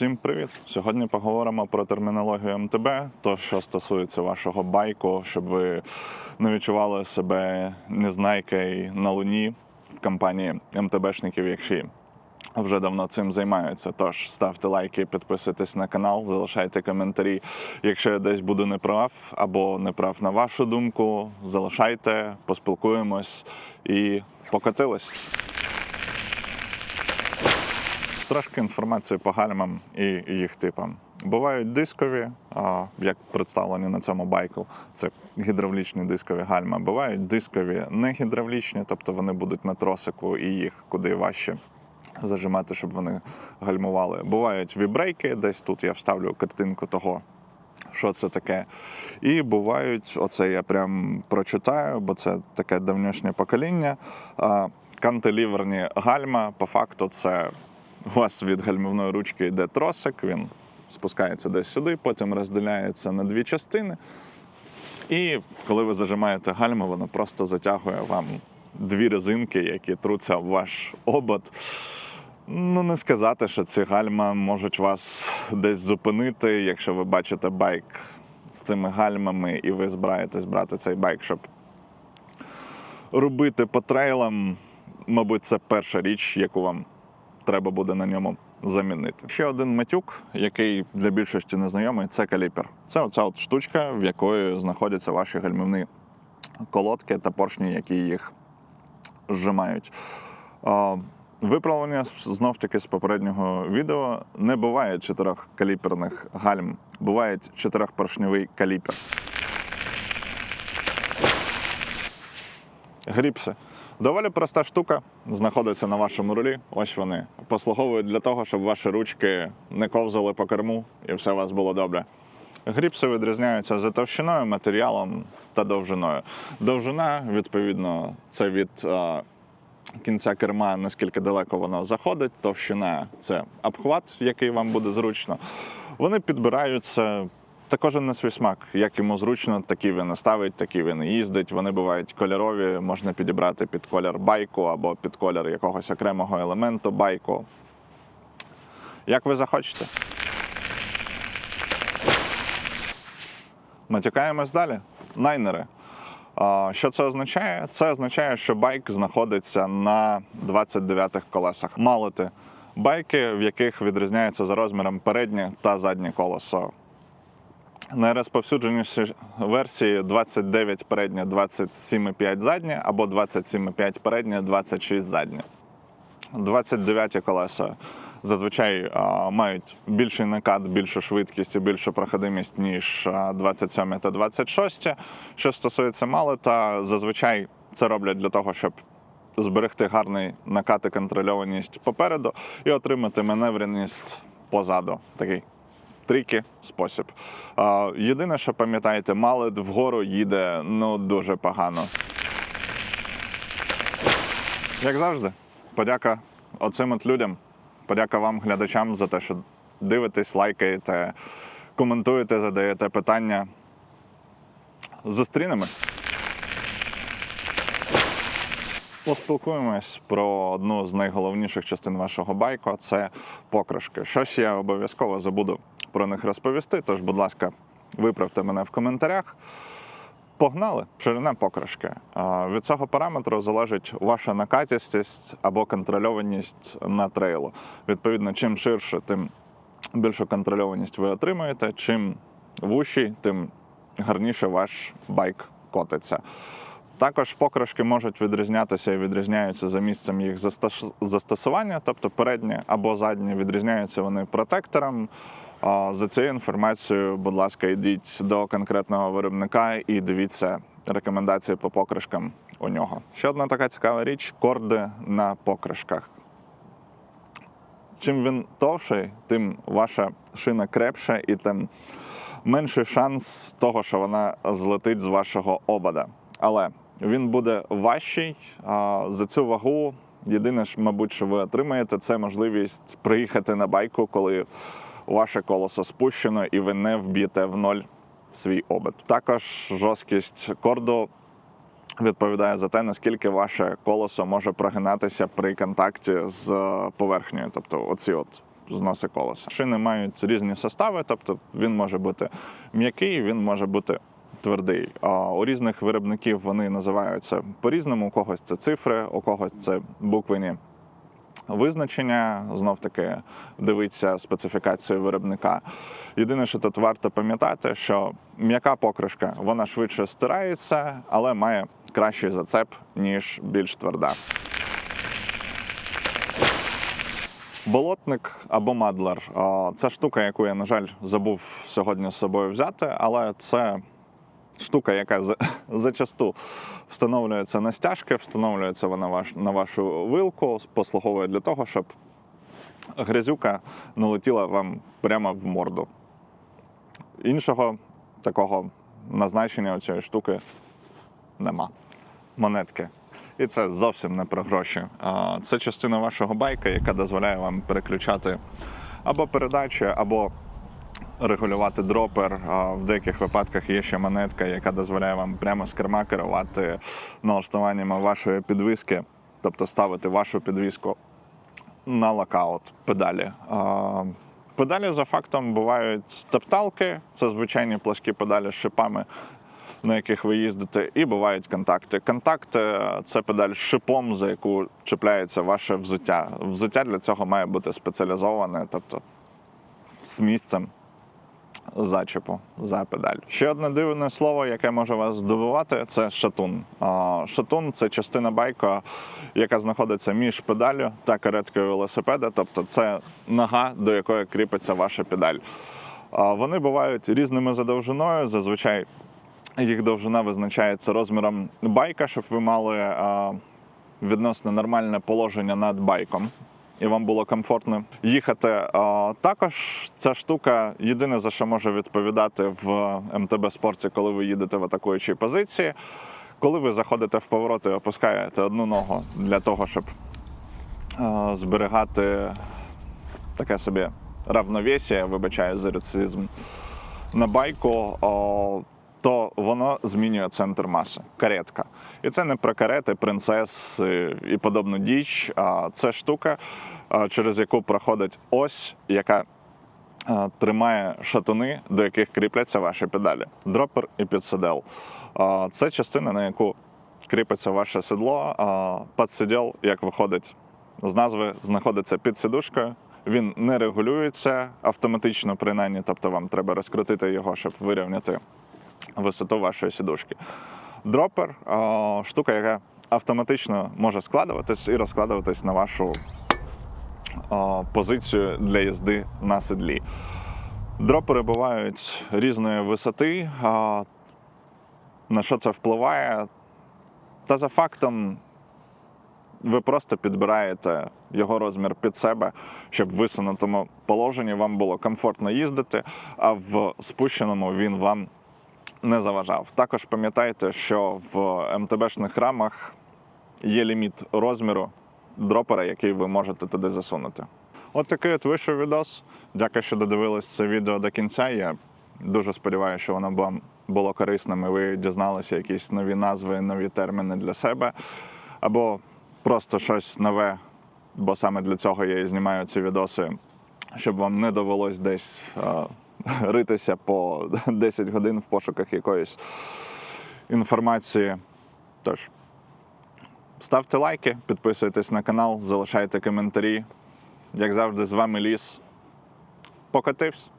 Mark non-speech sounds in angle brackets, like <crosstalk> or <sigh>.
Всім привіт! Сьогодні поговоримо про термінологію МТБ, то що стосується вашого байку, щоб ви не відчували себе незнайкою на луні в компанії МТБшників, які вже давно цим займаються. Тож ставте лайки, підписуйтесь на канал, залишайте коментарі. Якщо я десь буду неправ або неправ на вашу думку, залишайте, поспілкуємось і покотились. Трошки інформації по гальмам і їх типам. Бувають дискові, як представлені на цьому байку, це гідравлічні дискові гальма. Бувають дискові негідравлічні, тобто вони будуть на тросику і їх куди важче зажимати, щоб вони гальмували. Бувають вібрейки, десь тут я вставлю картинку того, що це таке. І бувають, оце я прям прочитаю, бо це таке давнішнє покоління. Кантиліверні гальма, по факту, це у вас від гальмівної ручки йде тросик, він спускається десь сюди, потім розділяється на дві частини. І коли ви зажимаєте гальму, воно просто затягує вам дві резинки, які труться в ваш обод. Ну, не сказати, що ці гальма можуть вас десь зупинити, якщо ви бачите байк з цими гальмами, і ви збираєтесь брати цей байк, щоб робити по трейлам. Мабуть, це перша річ, яку вам треба буде на ньому замінити. Ще один матюк, який для більшості незнайомий, це каліпер. Це оця от штучка, в якої знаходяться ваші гальмівні колодки та поршні, які їх зжимають. Виправлення знов таки з попереднього відео не буває чотирьохкаліперних гальм, буває чотирьохпоршневий каліпер. Гріпси. Доволі проста штука, знаходиться на вашому рулі. Ось вони. Послуговують для того, щоб ваші ручки не ковзали по керму і все у вас було добре. Гріпси відрізняються за товщиною, матеріалом та довжиною. Довжина, відповідно, це від е, кінця керма, наскільки далеко воно заходить. Товщина це обхват, який вам буде зручно. Вони підбираються та кожен на свій смак. Як йому зручно, такі він і ставить, такі він і їздить. Вони бувають кольорові, можна підібрати під колір байку або під колір якогось окремого елементу байку. Як ви захочете. Матюкаємось далі. Найнери. Що це означає? Це означає, що байк знаходиться на 29-х колесах. Малити байки, в яких відрізняються за розміром переднє та заднє колесо. Найрозповсюдженіші версії 29 переднє, 27,5 заднє або 27,5 переднє, 26 заднє. 29 колеса зазвичай а, мають більший накат, більшу швидкість і більшу проходимість, ніж 27 та 26. Що стосується малета, зазвичай це роблять для того, щоб зберегти гарний накат і контрольованість попереду і отримати маневреність позаду. Такий тріки спосіб. Єдине, що пам'ятаєте, малет вгору їде ну дуже погано. Як завжди, подяка оцим от людям. Подяка вам, глядачам, за те, що дивитесь, лайкаєте, коментуєте, задаєте питання. Зустрінемось. Поспілкуємось про одну з найголовніших частин вашого байку це покришки. Щось я обов'язково забуду про них розповісти. Тож, будь ласка, виправте мене в коментарях. Погнали ширина покришки. Від цього параметру залежить ваша накатістість або контрольованість на трейлу. Відповідно, чим ширше, тим більшу контрольованість ви отримаєте. Чим вущий, тим гарніше ваш байк котиться. Також покришки можуть відрізнятися і відрізняються за місцем їх застосування, тобто переднє або заднє відрізняються вони протектором. За цією інформацією, будь ласка, йдіть до конкретного виробника і дивіться рекомендації по покришкам у нього. Ще одна така цікава річ корди на покришках. Чим він товший, тим ваша шина крепша і тим менший шанс того, що вона злетить з вашого обода. Але він буде важчий. За цю вагу єдине ж, мабуть, що ви отримаєте, це можливість приїхати на байку, коли ваше колесо спущено і ви не вб'єте в ноль свій обод. Також жорсткість корду відповідає за те, наскільки ваше колесо може прогинатися при контакті з е, поверхнею. Тобто, оці от зносить колеса. Шини мають різні состави, тобто він може бути м'який, він може бути твердий. А у різних виробників вони називаються по-різному. У когось це цифри, у когось це буквені визначення. Знов таки дивиться специфікацію виробника. Єдине, що тут варто пам'ятати, що м'яка покришка вона швидше стирається, але має кращий зацеп, ніж більш тверда. Болотник або мадлер це штука, яку я, на жаль, забув сьогодні з собою взяти, але це штука, яка <laughs> зачасту встановлюється на стяжки, встановлюється вона на вашу вилку, послуговує для того, щоб грязюка не летіла вам прямо в морду. Іншого такого назначення цієї штуки нема. Монетки. І це зовсім не про гроші. Це частина вашого байка, яка дозволяє вам переключати або передачі, або регулювати дропер. В деяких випадках є ще монетка, яка дозволяє вам прямо з керма керувати налаштуваннями вашої підвіски, тобто ставити вашу підвіску на локаут педалі. Педалі за фактом бувають топталки, це звичайні пласкі педалі з шипами, на яких ви їздите, і бувають контакти. Контакти це педаль з шипом, за яку чіпляється ваше взуття. Взуття для цього має бути спеціалізоване, тобто з місцем зачепу за педаль. Ще одне дивне слово, яке може вас здивувати, це шатун. Шатун це частина байка, яка знаходиться між педалю та кареткою велосипеда, тобто це нога, до якої кріпиться ваша педаль. Вони бувають різними за довжиною. Зазвичай їх довжина визначається розміром байка, щоб ви мали відносно нормальне положення над байком. І вам було комфортно їхати. Також ця штука єдине за що може відповідати в МТБ спорті, коли ви їдете в атакуючій позиції. Коли ви заходите в поворот і опускаєте одну ногу для того, щоб зберігати таке собі равновесія, вибачаю за рецизм, на байку, то воно змінює центр маси. Каретка. І це не про карети, принцес і, подобну діч. А це штука, через яку проходить ось, яка тримає шатуни, до яких кріпляться ваші педалі. Дропер і підсидел. Це частина, на яку кріпиться ваше седло. Підсидел, як виходить з назви, знаходиться під сидушкою. Він не регулюється автоматично, принаймні, тобто вам треба розкрутити його, щоб вирівняти висоту вашої сідушки. Дропер штука, яка автоматично може складуватись і розкладуватись на вашу позицію для їзди на седлі. Дропери бувають різної висоти. На що це впливає? Та за фактом ви просто підбираєте його розмір під себе, щоб в висунутому положенні вам було комфортно їздити, а в спущеному він вам не заважав. Також пам'ятайте, що в МТБшних рамах є ліміт розміру дропера, який ви можете туди засунути. От такий от вийшов відос. Дякую, що додивились це відео до кінця. Я дуже сподіваюся, що воно вам було корисним і ви дізналися якісь нові назви, нові терміни для себе. Або просто щось нове, бо саме для цього я і знімаю ці відоси, щоб вам не довелось десь е, <laughs> ритися по <laughs> 10 годин в пошуках якоїсь інформації. Тож, ставте лайки, підписуйтесь на канал, залишайте коментарі. Як завжди, з вами Ліс. Покотився.